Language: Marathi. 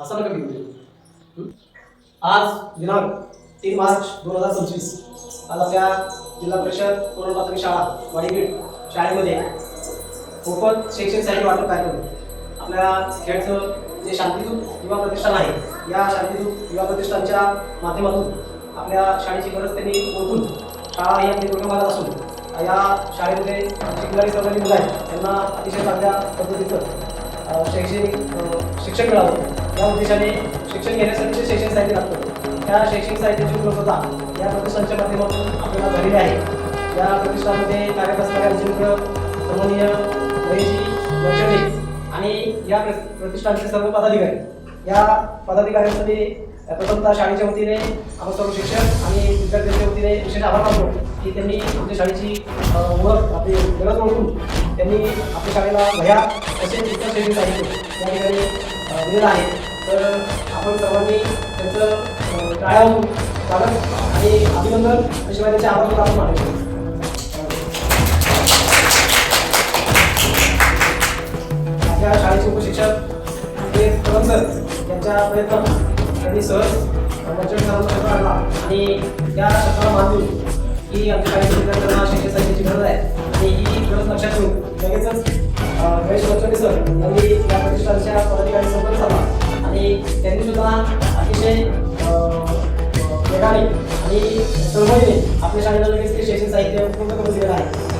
असं नका घेऊ. आज दिनांक तीन मार्च दोन हजार पंचवीस. आज आपल्या जिल्हा परिषद पूर्ण प्राथमिक शाळा वाडीगीड शाळेमध्ये मोफत शैक्षणिक साहित्य वाटप कार्यक्रम. आपल्या खेळचं जे शांतीदूत युवा प्रतिष्ठान आहे या शांतीदूत युवा प्रतिष्ठानच्या माध्यमातून आपल्या शाळेची गरज त्यांनी ओळखून शाळा ही आपली दुर्गमाला असून या शाळेमध्ये शिकणारी सर्व मुलं आहेत त्यांना अतिशय चांगल्या पद्धतीचं शैक्षणिक शिक्षण मिळावं. या उद्देशाने शिक्षण घेण्यासाठी जे शैक्षणिक साहित्य लागतं त्या शैक्षणिक साहित्याची उपलब्धता या प्रतिष्ठानच्या माध्यमातून आपल्याला झालेली आहे. या प्रतिष्ठानमध्ये कार्यरत असणाऱ्या आमचे रमणीय सन्माननीय आणि या प्रतिष्ठानचे सर्व पदाधिकारी या पदाधिकाऱ्यांसाठी प्रथमतः शाळेच्या वतीने आपण सर्व शिक्षक आणि विद्यार्थ्यांच्या वतीने विशेष आभार मानतो की त्यांनी आमच्या शाळेची ओळख आपली गरज ओळखून त्यांनी आपल्या शाळेला भया असे इतर शैक्षणिक साहित्य या ठिकाणी दिलेलं आहे. तर आपण सर्वांनी त्यांचं अ, टाळ्या स्वागत आणि अभिनंदन शिवाय त्यांचे आभार आपण मानतो आपल्या शाळेचे उपशिक्षक हे कदम यांच्या प्रयत्न त्यांनी सहज वंचित आणला आणि त्या शब्दाला मान देऊन की आमच्या शाळेच्या विद्यार्थ्यांना शिक्षण साहित्याची गरज आहे. आणि लक्षात लगेचच महेश सर यांनी या प्रतिष्ठानच्या पदाधिकारी संपर्क साधला आणि त्यांनी सुद्धा अतिशय वेगाने आणि चळवळीने आपल्या शाळेला लगेच ते शैक्षणिक साहित्य पूर्ण करून दिलेलं आहे.